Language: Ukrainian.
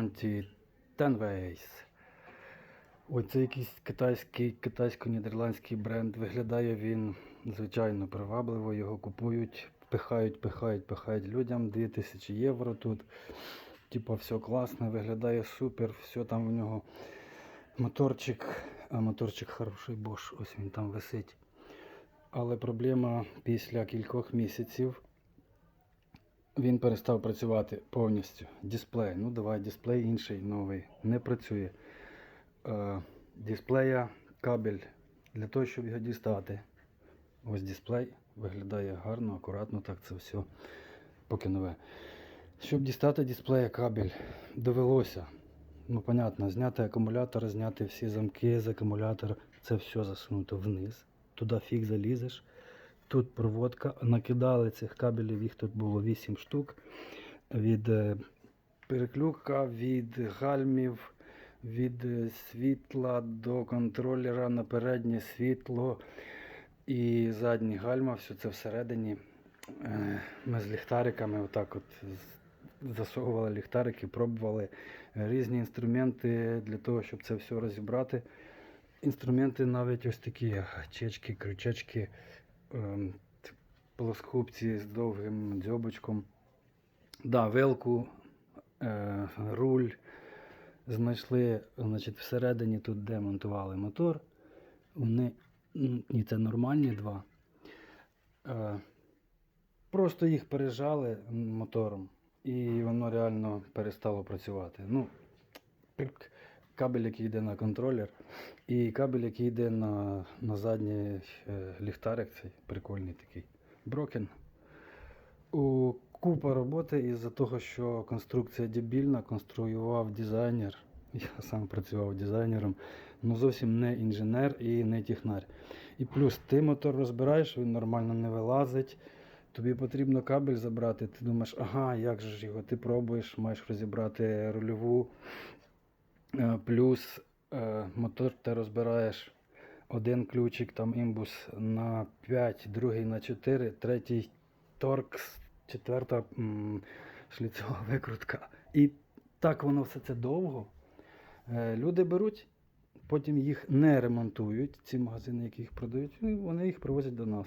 ремонті Tenways. Ой, це якийсь китайський, китайсько-нідерландський бренд. Виглядає він звичайно привабливо. Його купують, пихають, пихають, пихають людям. 2000 євро тут. Типа, все класно, виглядає супер, все там в нього моторчик, а моторчик хороший Bosch, ось він там висить. Але проблема після кількох місяців він перестав працювати повністю. Дисплей. Ну давай, дисплей інший новий. Не працює. Е, дисплея кабель для того, щоб його дістати. Ось дисплей виглядає гарно, акуратно, так це все поки нове. Щоб дістати дисплея кабель, довелося. Ну, понятно, зняти акумулятор, зняти всі замки з акумулятора, це все засунуто вниз. Туди фіг залізеш. Тут проводка. Накидали цих кабелів, їх тут було 8 штук. Від е, переключка, від гальмів, від е, світла до контролера на переднє світло і задні гальма, все це всередині. Е, Ми з ліхтариками отак от засовували ліхтарики, пробували різні інструменти для того, щоб це все розібрати. Інструменти навіть ось такі гачечки, крючечки, плоскопці з довгим дзьобочком. Да, вилку, е, руль. Знайшли, значить, всередині тут де монтували мотор. Вони, м, і це нормальні два. Е, просто їх пережали мотором, і воно реально перестало працювати. Ну, кабель, який йде на контролер, і кабель, який йде на, на задній е, ліхтарик, цей прикольний такий. Брокен. У купа роботи із-за того, що конструкція дебільна, конструював дизайнер. Я сам працював дизайнером, ну зовсім не інженер і не технар. І плюс ти мотор розбираєш, він нормально не вилазить. Тобі потрібно кабель забрати. Ти думаєш, ага, як же ж його? Ти пробуєш, маєш розібрати рульову. Е, Плюс е, мотор ти розбираєш один ключик, там імбус на 5, другий на 4, третій торкс, четверта шліцова викрутка. І так воно все це довго. Е, Люди беруть, потім їх не ремонтують, ці магазини, які їх продають, вони їх привозять до нас.